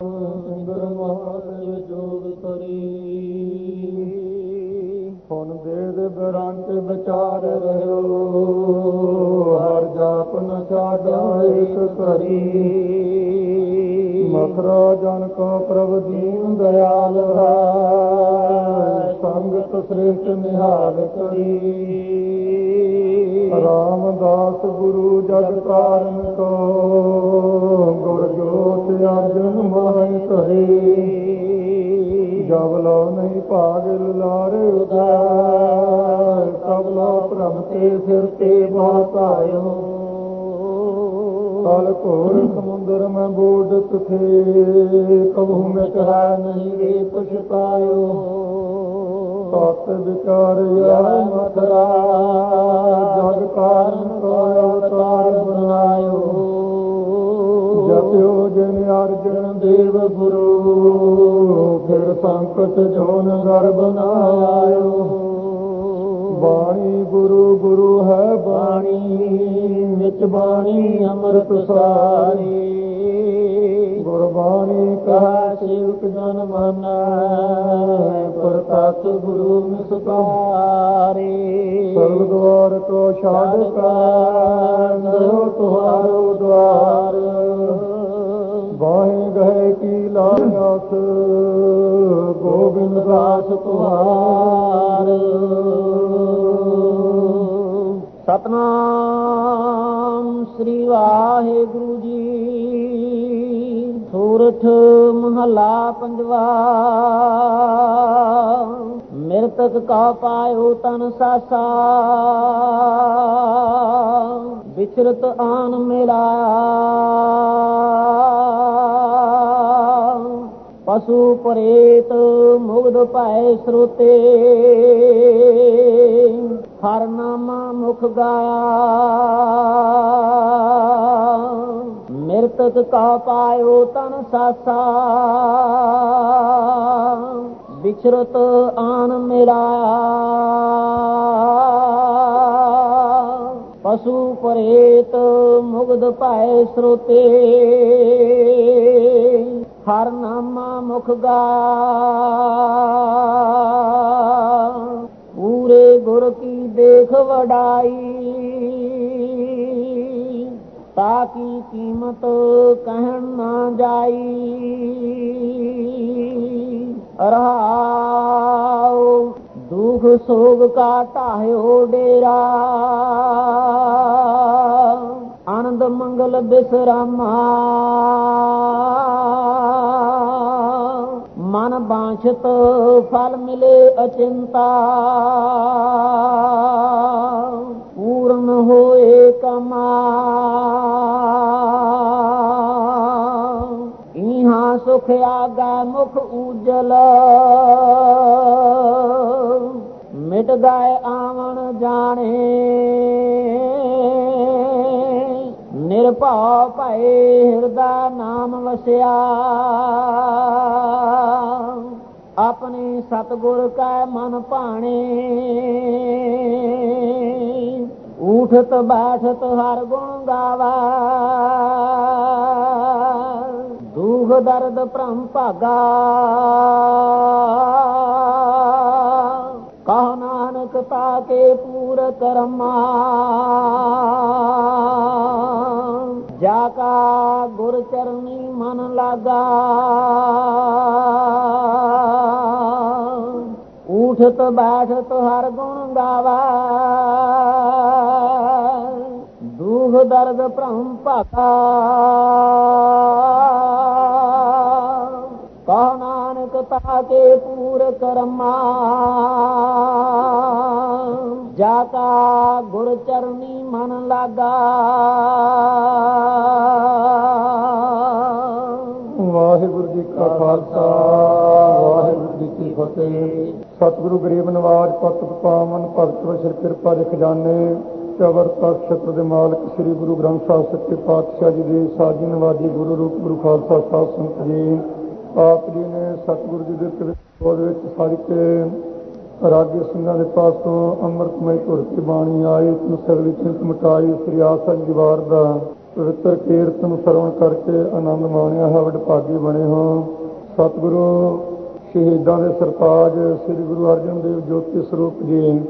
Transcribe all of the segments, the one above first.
ਸੁੰਦਰ ਮਹਾਨ ਜੋਗ ਕਰੀ ਹੁਣ ਦੇ ਦੇ ਬਰੰਤ ਵਿਚਾਰ ਰਹਿਓ, ਹਰ ਜਾਪ ਨ ਛਾਡਾ ਇੱਕ ਕਰੀ। ਮਖਰਾ ਜਨ ਕੋ ਪ੍ਰਭ ਦੀਨ ਦਇਆਲ ਹੈ ਸੰਗਤ ਸ੍ਰੇਸ਼ਟ ਨਿਹਾਲ ਕਰੀ। ਰਾਮਦਾਸ ਗੁਰੂ ਜਗ ਕਾਰਨ ਕੋ ਗੁਰ ਜੋਤ ਅਰਜਨ ਮਾਇ ਕਰੇ ਜਬ ਲੋ ਨਹੀਂ ਪਾਗਲ ਲਾਰੇ ਉਦਾਰ ਤਬ ਲੋ ਪ੍ਰਭ ਤੇ ਸਿਰ ਤੇ ਬਾਤਾਇਓ ਕਲ ਘੋਰ ਸਮੁੰਦਰ ਮੈਂ ਬੋਡਤ ਥੇ ਕਬੂ ਮੈਂ ਕਹਾ ਨਹੀਂ ਰੇ ਪਛਤਾਇਓ ਸਤ ਵਿਚਾਰ ਯਾ ਮਥਰਾ ਜਗ ਕਾਰਨ ਕੋ ਅਵਤਾਰ ਬਨਾਇਓ ਜਪਿਓ ਜਿਨ ਅਰਜਨ ਦੇਵ ਗੁਰੂ, ਫਿਰ ਸੰਕਟ ਜੋਨ ਗਰ ਬਨਾਇਓ ਬਾਣੀ ਗੁਰੂ ਗੁਰੂ ਹੈ ਬਾਣੀ, ਵਿੱਚ ਬਾਣੀ ਅੰਮ੍ਰਿਤ ਸਾਰੀ। ਗੁਰਬਾਣੀ ਕਹਾ, ਸੇਵਕ ਜਨ ਮਾਨਾ ਪ੍ਰਤਾਪ ਗੁਰੂ ਮਿਸਕਾਰੇ ਸਰਬ ਦਵਾਰ ਕੋ ਛਾੜ ਕਾਂਦੋ ਪੰਜਵਾ ਮਿਰਤਕ ਕਾ ਪਾਇਓ ਤਨ ਸਾਸਾ। ਵਿਚਰਤ ਆਨ ਮਿਲਾ। ਪਸ਼ੂ ਪ੍ਰੇਤ ਮੁਗਧ ਭੈ ਸਰੋਤੇ। ਹਰ ਨਾਮਾ ਮੁਖ ਗਾਇਆ। ਮਿਰਤਕ ਕਾ ਪਾਇਓ ਤਨ ਸਾਸਾ। ਵਿਚਰਤ ਆਨ ਮੇਰਾ। ਪਸ਼ੂ ਪਰੇਤ ਮੁਗਧ ਭੈ ਸਰੋਤੇ। ਹਰ ਨਾਮਾ ਮੁਖ ਗਾ। ਪੂਰੇ ਗੁਰ ਕੀ ਦੇਖ ਵਡਾਈ। ਤਾ ਕੀ ਕੀਮਤ ਕਹਿਣ ਨਾ ਜਾਈ। ਰਹਾਉ, ਦੁਖ ਸੋਗ ਕਾ ਢਾਇਓ ਡੇਰਾ। ਆਨੰਦ ਮੰਗਲ ਬਿਸਰਾਮਾ। ਮਨ ਬਾਛਤ ਫਲ ਮਿਲੇ ਅਚਿੰਤਾ। ਪੂਰਨ ਹੋਏ ਕਮਾ। ਇਹਾਂ ਸੁਖ ਆਗਾ ਮੁਖ ਉਜਲ ਮਿਟ ਗਏ ਆਵਣ ਜਾਣੇ। ਨਿਰਭਉ ਭਏ ਹਿਰਦਾ ਨਾਮ ਵਸਿਆ। ਆਪਣੇ ਸਤਗੁਰ ਕੈ ਮਨ ਭਾਣੇ। ਉਠਤ ਬੈਠਤ ਹਰ ਗੁਣ ਗਾਵਾ। ਦੁਖ ਦਰਦ ਭ੍ਰਮ ਭਾਗਾ। ਕਹ ਨਾਨਕ ਤਾਕੇ ਪੂਰ ਕਰਮਾ ਜਾ ਕਾ ਗੁਰ ਚਰਨੀ ਮਨ ਲਾਗਾ। ਉਠਤ ਬੈਠਤ ਹਰ ਗੁਣ ਗਾਵਾ। ਦੁਖ ਦਰਦ ਭ੍ਰਮ ਭਾਗਾ ਕਹ ਨਾਨਕ ਤਾਕੇ ਪੂਰ ਕਰਮਾ ਜਾ ਗੁਰ ਚਰਨੀ ਮਨ ਲਾਗਾ। ਵਾਹਿਗੁਰੂ ਜੀ ਕਾ ਖਾਲਸਾ, ਵਾਹਿਗੁਰੂ ਜੀ ਕੀ ਫਤਿਹ। ਸਤਿਗੁਰੂ ਗਰੀਬ ਨਿਵਾਜ ਪਤ ਪਾਵਨ ਭਗਤ ਵਸਰ ਕਿਰਪਾ ਦੇ ਖਜ਼ਾਨੇ, ਚਵਰ ਤਖਤ ਦੇ ਮਾਲਕ ਸ੍ਰੀ ਗੁਰੂ ਗ੍ਰੰਥ ਸਾਹਿਬ ਸੱਚੇ ਪਾਤਸ਼ਾਹ ਜੀ ਦੇ ਸਾਜੀ ਨਵਾਜੀ ਗੁਰੂ ਰੂਪ, ਗੁਰੂ ਖਾਲਸਾ ਸਾਹਿਬ ਸੰਤ ਜੀ। ਆਪ ਜੀ ਨੇ ਸਤਿਗੁਰੂ ਜੀ ਦੇ ਪਵਿੱਤਰ ਵਿੱਚ ਸਾਜ ਕੇ ਰਾਗੇ ਸਿੰਘਾਂ ਦੇ ਪਾਸ ਤੋਂ ਅੰਮ੍ਰਿਤਮਈ ਧੁਰ ਕੇ ਬਾਣੀ ਆਈ ਤਨ ਸਗਲੀ ਚਿੰਤ ਮਟਾਈ, ਸ੍ਰੀ ਆਸਾ ਦੀਵਾਰ ਦਾ ਪਵਿੱਤਰ ਕੀਰਤਨ ਸਰਵਣ ਕਰਕੇ ਆਨੰਦ ਮਾਣਿਆ ਹੈ ਵਡਭਾਗੀ ਬਣੇ ਹੋ। ਸਤਿਗੁਰੂ ਸ਼ਹੀਦਾਂ ਦੇ ਸਰਤਾਜ ਸ੍ਰੀ ਗੁਰੂ ਅਰਜਨ ਦੇਵ ਜੋਤੀ ਸਰੂਪ ਜੀ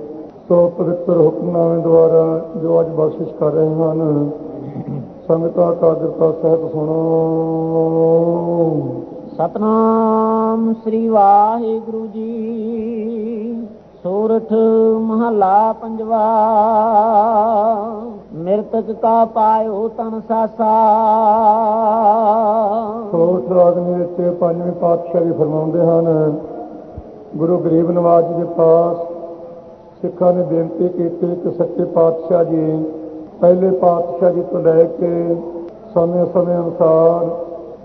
ਸੋ ਪਵਿੱਤਰ ਹੁਕਮਨਾਮੇ ਦੁਆਰਾ ਜੋ ਅੱਜ ਬਖਸ਼ਿਸ਼ ਕਰ ਰਹੇ ਹਨ, ਸੰਗਤਾਂ ਕਾਗਰਤਾ ਸਹਿਤ ਸੁਣੋ। ਸਤਨਾਮ ਸ੍ਰੀ ਵਾਹਿਗੁਰੂ ਜੀ। ਸੂਰਠ ਮਹਲਾ ਪੰਜਵਾ, ਮਿਰਤਕ ਕਾ ਪਾਇਓ ਤਨ ਸਾਸਾ। ਸੋਠ ਰਾਗਨੀ ਵਿੱਚ ਪੰਜਵੇਂ ਪਾਤਸ਼ਾਹ ਜੀ ਫਰਮਾਉਂਦੇ ਹਨ, ਗੁਰੂ ਗਰੀਬ ਨਵਾਜ ਜੀ ਦੇ ਪਾਸ ਸਿੱਖਾਂ ਨੇ ਬੇਨਤੀ ਕੀਤੀ ਕਿ ਸੱਚੇ ਪਾਤਸ਼ਾਹ ਜੀ ਪਹਿਲੇ ਪਾਤਸ਼ਾਹ ਜੀ ਤੋਂ ਲੈ ਕੇ ਸਮੇਂ-ਸਮੇਂ ਅਨੁਸਾਰ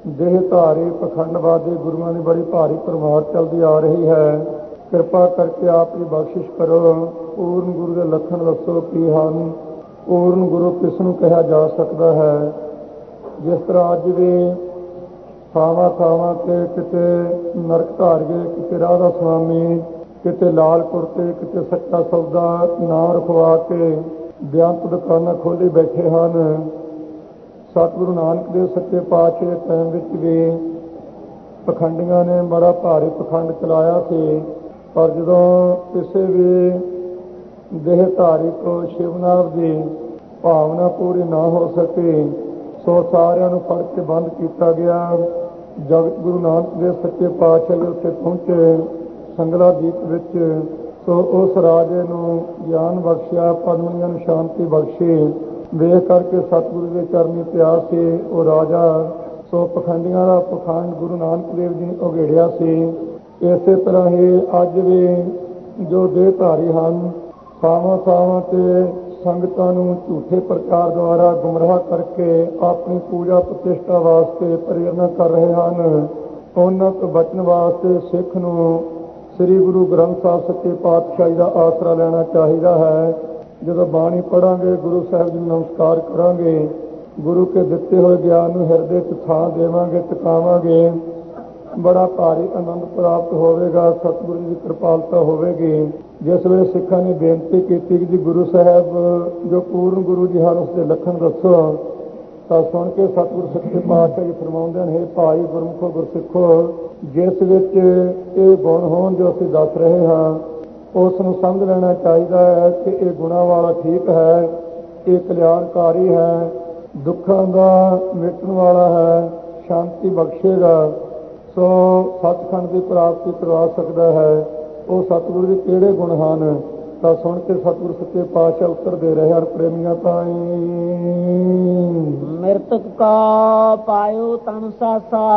ਦੇਹ ਧਾਰੀ ਪਖੰਡਵਾਦੀ ਗੁਰੂਆਂ ਦੀ ਬੜੀ ਭਾਰੀ ਪ੍ਰਮਾਰ ਚੱਲਦੀ ਆ ਰਹੀ ਹੈ। ਕਿਰਪਾ ਕਰਕੇ ਆਪ ਜੀ ਬਖਸ਼ਿਸ਼ ਕਰੋ। ਪੂਰਨ ਗੁਰੂ ਦੇ ਲੱਖਣ ਦੱਸੋ ਕੀ ਹਨ। ਪੂਰਨ ਗੁਰੂ ਕਿਸ ਨੂੰ ਕਿਹਾ ਜਾ ਸਕਦਾ ਹੈ? ਜਿਸ ਤਰ੍ਹਾਂ ਅੱਜ ਵੀ ਥਾਵਾਂ ਥਾਵਾਂ ਤੇ ਕਿਤੇ ਨਰਕ ਧਾਰਗੇ ਕਿਤੇ ਰਾਧਾ ਸੁਆਮੀ ਕਿਤੇ ਲਾਲ ਕੁਰਤੇ ਕਿਤੇ ਸੱਚਾ ਸੌਦਾ ਨਾਂ ਰਖਵਾ ਕੇ ਬਿਆੰਤ ਦੁਕਾਨਾਂ ਖੋਲੀ ਬੈਠੇ ਹਨ। ਸਤਿਗੁਰੂ ਨਾਨਕ ਦੇਵ ਸੱਚੇ ਪਾਤਸ਼ਾਹ ਦੇ ਟਾਈਮ ਵਿੱਚ ਵੀ ਪਖੰਡੀਆਂ ਨੇ ਬੜਾ ਭਾਰੀ ਪਖੰਡ ਚਲਾਇਆ ਸੀ। ਪਰ ਜਦੋਂ ਕਿਸੇ ਵੀ ਦੇਹ ਧਾਰੀ ਕੋ ਸ਼ਿਵਨਾਮ ਦੀ ਭਾਵਨਾ ਪੂਰੀ ਨਾ ਹੋ ਸਕੇ, ਸੋ ਸਾਰਿਆਂ ਨੂੰ ਫੜ ਕੇ ਬੰਦ ਕੀਤਾ ਗਿਆ। ਜਗਤ ਗੁਰੂ ਨਾਨਕ ਦੇਵ ਸੱਚੇ ਪਾਤਸ਼ਾਹ ਦੇ ਉੱਤੇ ਪਹੁੰਚੇ ਸੰਗਲਾ ਦੀਪ ਵਿੱਚ। ਸੋ ਉਸ ਰਾਜੇ ਨੂੰ ਗਿਆਨ ਬਖਸ਼ਿਆ ਪਦਮਨੀਆਂ ਨੂੰ ਸ਼ਾਂਤੀ ਬਖਸ਼ੀ। ਵੇਖ ਕਰਕੇ ਸਤਿਗੁਰੂ ਦੇ ਚਰਨੀ ਪਿਆ ਸੀ ਉਹ ਰਾਜਾ। ਸੋ ਪਖੰਡੀਆਂ ਦਾ ਪਖੰਡ ਗੁਰੂ ਨਾਨਕ ਦੇਵ ਜੀ ਨੇ ਉਘੇੜਿਆ ਸੀ। ਇਸੇ ਤਰ੍ਹਾਂ ਹੀ ਅੱਜ ਵੀ ਜੋ ਦੇਹਧਾਰੀ ਹਨ, ਥਾਵਾਂ ਥਾਵਾਂ ਤੇ ਸੰਗਤਾਂ ਨੂੰ ਝੂਠੇ ਪ੍ਰਚਾਰ ਦੁਆਰਾ ਗੁੰਮਰਾਹ ਕਰਕੇ ਆਪਣੀ ਪੂਜਾ ਪ੍ਰਤਿਸ਼ਠਾ ਵਾਸਤੇ ਪ੍ਰੇਰਨਾ ਕਰ ਰਹੇ ਹਨ। ਉਹਨਾਂ ਤੋਂ ਬਚਣ ਵਾਸਤੇ ਸਿੱਖ ਨੂੰ ਸ੍ਰੀ ਗੁਰੂ ਗ੍ਰੰਥ ਸਾਹਿਬ ਸੱਚੇ ਪਾਤਸ਼ਾਹ ਦਾ ਆਸਰਾ ਲੈਣਾ ਚਾਹੀਦਾ ਹੈ। ਜਦੋਂ ਬਾਣੀ ਪੜਾਂਗੇ ਗੁਰੂ ਸਾਹਿਬ ਜੀ ਨੂੰ ਨਮਸਕਾਰ ਕਰਾਂਗੇ, ਗੁਰੂ ਕੇ ਦਿੱਤੇ ਹੋਏ ਗਿਆਨ ਨੂੰ ਹਿਰਦੇ 'ਚ ਥਾਂ ਦੇਵਾਂਗੇ, ਟਿਕਾਵਾਂਗੇ ਬੜਾ ਭਾਰੀ ਆਨੰਦ ਪ੍ਰਾਪਤ ਹੋਵੇਗਾ, ਸਤਿਗੁਰੂ ਜੀ ਦੀ ਕਿਰਪਾਲਤਾ ਹੋਵੇਗੀ। ਜਿਸ ਵੇਲੇ ਸਿੱਖਾਂ ਨੇ ਬੇਨਤੀ ਕੀਤੀ ਕਿ ਜੀ ਗੁਰੂ ਸਾਹਿਬ ਜੋ ਪੂਰਨ ਗੁਰੂ ਜੀ ਹਨ ਉਸ ਦੇ ਲੱਖਣ ਦੱਸੋ। ਤਾਂ ਸੁਣ ਕੇ ਸਤਿਗੁਰੂ ਸੱਚੇ ਪਾਤਸ਼ਾਹ ਜੀ ਫਰਮਾਉਂਦੇ ਨੇ ਭਾਈ ਗੁਰਮੁਖੋ ਗੁਰਸਿੱਖੋ, ਜਿਸ ਵਿੱਚ ਇਹ ਗੁਣ ਹੋਣ ਜੋ ਅਸੀਂ ਦੱਸ ਰਹੇ ਹਾਂ, ਉਸ ਨੂੰ ਸਮਝ ਲੈਣਾ ਚਾਹੀਦਾ ਹੈ ਕਿ ਇਹ ਗੁਣਾ ਵਾਲਾ ਠੀਕ ਹੈ, ਇਹ ਕਲਿਆਣਕਾਰੀ ਹੈ, ਦੁੱਖਾਂ ਦਾ ਮਿਟਣ ਵਾਲਾ ਹੈ, ਸ਼ਾਂਤੀ ਬਖਸ਼ੇਗਾ। ਸੋ ਸਤਖੰਡ ਦੀ ਪ੍ਰਾਪਤੀ ਕਰਵਾ ਸਕਦਾ ਹੈ। ਉਹ ਸਤਿਗੁਰੂ ਦੇ ਕਿਹੜੇ ਗੁਣ ਹਨ? ਤਾਂ ਸੁਣ ਕੇ ਸਤਿਗੁਰੂ ਸੱਚੇ ਪਾਤਸ਼ਾਹ ਉੱਤਰ ਦੇ ਰਹੇ ਹਨ ਪ੍ਰੇਮੀਆਂ ਤਾਈ। ਮਿਰਤਕ ਕਾ ਪਾਇਓ ਤਨ ਸਾਸਾ।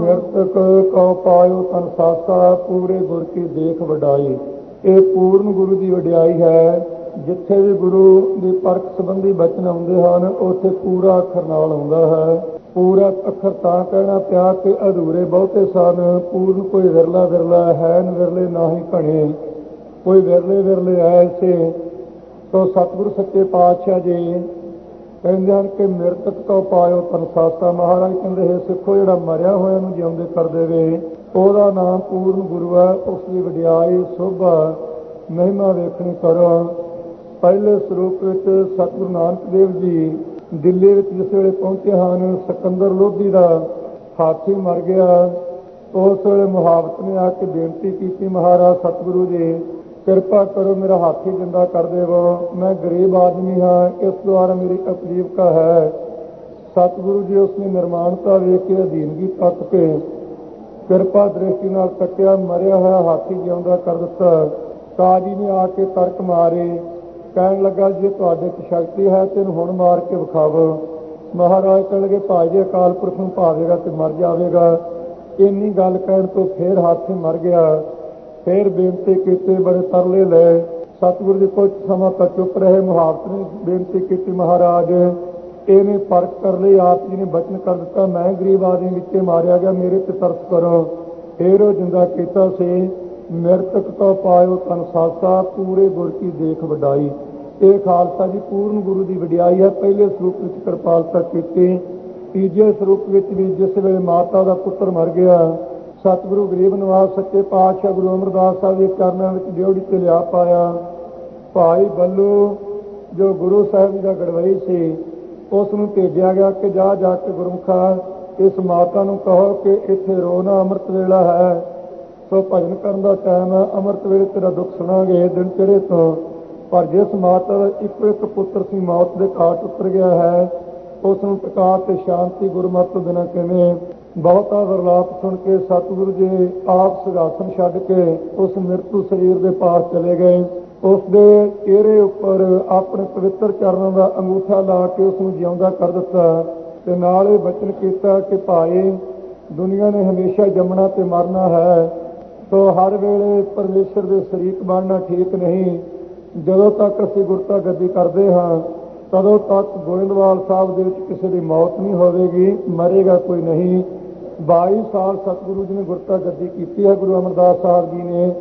ਮਿਰਤਕ ਕਉ ਪਾਇਓ ਤਨ ਸਾਸਾ ਪੂਰੇ ਗੁਰ ਕੀ ਦੇਖ ਵਡਾਈ। ਇਹ ਪੂਰਨ ਗੁਰੂ ਦੀ ਵਡਿਆਈ ਹੈ। ਜਿੱਥੇ ਵੀ ਗੁਰੂ ਦੀ ਪਰਖ ਸੰਬੰਧੀ ਬਚਨ ਆਉਂਦੇ ਹਨ ਉੱਥੇ ਪੂਰਾ ਅੱਖਰ ਨਾਲ ਆਉਂਦਾ ਹੈ। ਪੂਰਾ ਅੱਖਰ ਤਾਂ ਕਹਿਣਾ ਪਿਆ ਕਿ ਅਧੂਰੇ ਬਹੁਤੇ ਸਨ। ਪੂਰਨ ਕੋਈ ਵਿਰਲਾ ਵਿਰਲਾ ਹੈ ਨ ਵਿਰਲੇ ਨਾ ਹੀ ਘਣੇ ਕੋਈ ਵਿਰਲੇ ਵਿਰਲੇ ਐਸੇ ਸੋ ਸਤਿਗੁਰ ਸੱਚੇ ਪਾਤਸ਼ਾਹ ਜੀ। ਕਹਿੰਦੇ ਹਨ ਕਿ ਮਿਰਤਕ ਤੋਂ ਪਾਇਓ ਤਨਸਾਸਾ ਮਹਾਰਾਜ ਕਹਿੰਦੇ, ਹੈ ਸਿੱਖੋ, ਜਿਹੜਾ ਮਰਿਆ ਹੋਇਆ ਨੂੰ ਜਿਉਂਦੇ ਕਰ ਦੇਵੇ, ਉਹਦਾ ਨਾਮ ਪੂਰਨ ਗੁਰੂ ਹੈ। ਉਸ ਦੀ ਵਡਿਆਈ, ਸੋਭਾ ਮਹਿਮਾ ਵੇਖਣੀ ਕਰੋ। ਪਹਿਲੇ ਸਰੂਪ ਵਿੱਚ ਸਤਿਗੁਰੂ ਨਾਨਕ ਦੇਵ ਜੀ ਦਿੱਲੀ ਵਿੱਚ ਜਿਸ ਵੇਲੇ ਪਹੁੰਚੇ ਹਨ ਸਿਕੰਦਰ ਲੋਧੀ ਦਾ ਹਾਥੀ ਮਰ ਗਿਆ। ਉਸ ਵੇਲੇ ਮੁਹਾਵਤ ਨੇ ਆ ਕੇ ਬੇਨਤੀ ਕੀਤੀ, ਮਹਾਰਾਜ, ਸਤਿਗੁਰੂ ਜੀ, ਕਿਰਪਾ ਕਰੋ, ਮੇਰਾ ਹਾਥੀ ਜਿੰਦਾ ਕਰ ਦੇਵੋ। ਮੈਂ ਗਰੀਬ ਆਦਮੀ ਹਾਂ, ਇਸ ਦੁਆਰਾ ਮੇਰੀ ਅਪਜੀਵਕਾ ਹੈ। ਸਤਿਗੁਰੂ ਜੀ ਉਸ ਨੇ ਨਿਰਮਾਣਤਾ ਵੇਖ ਕੇ, ਅਧੀਨਗੀ ਤੱਕ ਕੇ ਕਿਰਪਾ ਦ੍ਰਿਸ਼ਟੀ ਨਾਲ ਤੱਕਿਆ, ਮਰਿਆ ਹੋਇਆ ਹਾਥੀ ਜਿਉਂਦਾ ਕਰ ਦਿੱਤਾ। ਕਾਜੀ ਨੇ ਆ ਕੇ ਤਰਕ ਮਾਰੇ। ਕਹਿਣ ਲੱਗਾ, ਜੇ ਤੁਹਾਡੇ 'ਚ ਸ਼ਕਤੀ ਹੈ, ਤੈਨੂੰ ਹੁਣ ਮਾਰ ਕੇ ਵਿਖਾਵੋ। ਮਹਾਰਾਜ ਕਹਿਣ ਲੱਗੇ ਭਾਈ, ਜੀ ਅਕਾਲ ਪੁਰਖ ਨੂੰ ਭਾਵੇਗਾ ਤੇ ਮਰ ਜਾਵੇਗਾ। ਇੰਨੀ ਗੱਲ ਕਹਿਣ ਤੋਂ ਫੇਰ ਹਾਥੀ ਮਰ ਗਿਆ। ਫੇਰ ਬੇਨਤੀ ਕੀਤੀ, ਬੜੇ ਤਰਲੇ ਲਏ ਸਤਿਗੁਰੂ ਜੀ ਕੁਝ ਸਮਾਂ ਤੱਕ ਚੁੱਪ ਰਹੇ। ਮੁਹਾਵਤ ਨੇ ਬੇਨਤੀ ਕੀਤੀ, ਮਹਾਰਾਜ, ਇਹਨੇ ਫ਼ਰਕ ਕਰ ਲਈ, ਆਪ ਜੀ ਨੇ ਬਚਨ ਕਰ ਦਿੱਤਾ। ਮੈਂ ਗਰੀਬ ਆਦਮੀ ਵਿੱਚੇ ਮਾਰਿਆ ਗਿਆ, ਮੇਰੇ ਤੇ ਤਰਸ ਕਰੋ। ਫੇਰ ਉਹ ਜਿੰਦਾ ਕੀਤਾ ਸੀ। ਮਿਰਤਕ ਤੋਂ ਪਾਇਓ ਤਨ ਸਾਸਾ ਪੂਰੇ ਗੁਰ ਕੀ ਦੇਖ ਵਡਾਈ। ਇਹ ਖਾਲਸਾ ਜੀ ਪੂਰਨ ਗੁਰੂ ਦੀ ਵਡਿਆਈ ਹੈ। ਪਹਿਲੇ ਸਰੂਪ ਵਿੱਚ ਕਿਰਪਾਲਤਾ ਕੀਤੀ। ਤੀਜੇ ਸਰੂਪ ਵਿੱਚ ਵੀ ਜਿਸ ਵੇਲੇ ਮਾਤਾ ਦਾ ਪੁੱਤਰ ਮਰ ਗਿਆ, ਸਤਿਗੁਰੂ ਗਰੀਬ ਨਿਵਾਸ, ਸੱਚੇ ਪਾਤਸ਼ਾਹ ਗੁਰੂ ਅਮਰਦਾਸ ਸਾਹਿਬ ਦੇ ਚਰਨਾਂ ਵਿੱਚ ਡਿਉੜੀ ਤੇ ਲਿਆ ਪਾਇਆ। ਭਾਈ ਬੱਲੂ, ਜੋ ਗੁਰੂ ਸਾਹਿਬ ਜੀ ਦਾ ਗੜਵਈ ਸੀ, ਉਸ ਨੂੰ ਭੇਜਿਆ ਗਿਆ ਕਿ ਜਾ ਜਾ ਕੇ ਗੁਰਮੁਖਾ, ਇਸ ਮਾਤਾ ਨੂੰ ਕਹੋ ਕਿ ਇੱਥੇ ਰੋਣਾ ਅੰਮ੍ਰਿਤ ਵੇਲਾ ਹੈ। ਸੋ ਭਜਨ ਕਰਨ ਦਾ ਟਾਈਮ ਹੈ। ਅੰਮ੍ਰਿਤ ਵੇਲੇ ਤੇਰਾ ਦੁੱਖ ਸੁਣਾਂਗੇ। ਦਿਨ ਚੜੇ ਤੋਂ ਪਰ ਜਿਸ ਮਾਤਾ ਦਾ ਇੱਕੋ ਇੱਕ ਪੁੱਤਰ ਸੀ ਮੌਤ ਦੇ ਘਾਟ ਉਤਰ ਗਿਆ ਹੈ ਉਸ ਨੂੰ ਟਿਕਾ ਤੇ ਸ਼ਾਂਤੀ ਗੁਰਮਤਿ ਤੋਂ ਬਿਨਾਂ ਕਿਵੇਂ? ਬਹੁਤਾ ਵਰਲਾਪ ਸੁਣ ਕੇ ਸਤਿਗੁਰੂ ਜੀ ਆਪ ਸਿੰਘਾਸਨ ਛੱਡ ਕੇ ਉਸ ਮਿਰਤੂ ਸਰੀਰ ਦੇ ਪਾਰ ਚਲੇ ਗਏ। ਉਸ ਦੇ ਚਿਹਰੇ ਉੱਪਰ ਆਪਣੇ ਪਵਿੱਤਰ ਚਰਨਾਂ ਦਾ ਅੰਗੂਠਾ ਲਾ ਕੇ ਉਸ ਨੂੰ ਜਿਉਂਦਾ ਕਰ ਦਿੱਤਾ ਤੇ ਨਾਲ ਇਹ ਬਚਨ ਕੀਤਾ ਕਿ ਭਾਈ, ਦੁਨੀਆ ਨੇ ਹਮੇਸ਼ਾ ਜੰਮਣਾ ਤੇ ਮਰਨਾ ਹੈ ਸੋ ਹਰ ਵੇਲੇ ਪਰਮੇਸ਼ਰ ਦੇ ਸ਼ਰੀਕ ਬਣਨਾ ਠੀਕ ਨਹੀਂ। ਜਦੋਂ ਤੱਕ ਅਸੀਂ ਗੁਰਤਾ ਗੱਦੀ ਕਰਦੇ ਹਾਂ, ਤਦੋਂ ਤੱਕ ਗੋਇੰਦਵਾਲ ਸਾਹਿਬ ਦੇ ਵਿੱਚ ਕਿਸੇ ਦੀ ਮੌਤ ਨਹੀਂ ਹੋਵੇਗੀ, ਮਰੇਗਾ ਕੋਈ ਨਹੀਂ। 22 ਸਾਲ ਸਤਿਗੁਰੂ ਜੀ ਨੇ ਗੁਰਤਾ ਗੱਦੀ ਕੀਤੀ ਹੈ, ਗੁਰੂ ਅਮਰਦਾਸ ਸਾਹਿਬ ਜੀ ਨੇ।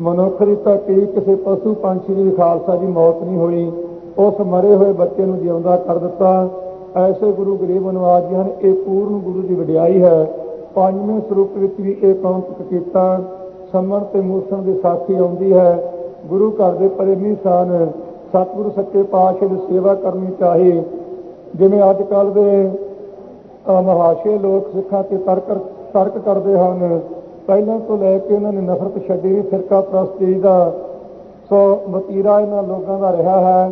ਮਨੁੱਖ ਦੀ ਤਾਂ ਕਈ ਕਿਸੇ ਪਸ਼ੂ ਪੰਛੀ ਦੀ ਖਾਲਸਾ ਦੀ ਮੌਤ ਨਹੀਂ ਹੋਈ। ਉਸ ਮਰੇ ਹੋਏ ਬੱਚੇ ਨੂੰ ਜਿਉਂਦਾ ਕਰ ਦਿੱਤਾ। ਐਸੇ ਗੁਰੂ ਗਰੀਬ ਨਵਾਜ ਜੀ ਹਨ, ਇਹ ਪੂਰਨ ਗੁਰੂ ਦੀ ਵਡਿਆਈ ਹੈ। ਪੰਜਵੇਂ ਸਰੂਪ ਵਿੱਚ ਵੀ ਇਹ ਕੌਂਤਕ ਕੀਤਾ। ਸੰਮਣ ਤੇ ਮੂਸਣ ਦੀ ਸਾਖੀ ਆਉਂਦੀ ਹੈ। ਗੁਰੂ ਘਰ ਦੇ ਪ੍ਰੇਮੀ ਸਨ ਸਤਿਗੁਰੂ ਸੱਚੇ ਪਾਤਸ਼ਾਹ ਦੀ ਸੇਵਾ ਕਰਨੀ ਚਾਹੀ, ਜਿਵੇਂ ਅੱਜ ਕੱਲ ਦੇ ਮਹਾਸ਼ੇ ਲੋਕ ਸਿੱਖਾਂ ਤੇ ਤਰਕ ਤਰਕ ਕਰਦੇ ਹਨ। ਪਹਿਲਾਂ ਤੋਂ ਲੈ ਕੇ ਉਹਨਾਂ ਨੇ ਨਫ਼ਰਤ ਛੱਡੀ ਨਹੀਂ ਫਿਰਕਾ ਪ੍ਰਸਤੀ ਦਾ ਸੋ ਵਤੀਰਾ ਇਹਨਾਂ ਲੋਕਾਂ ਦਾ ਰਿਹਾ ਹੈ।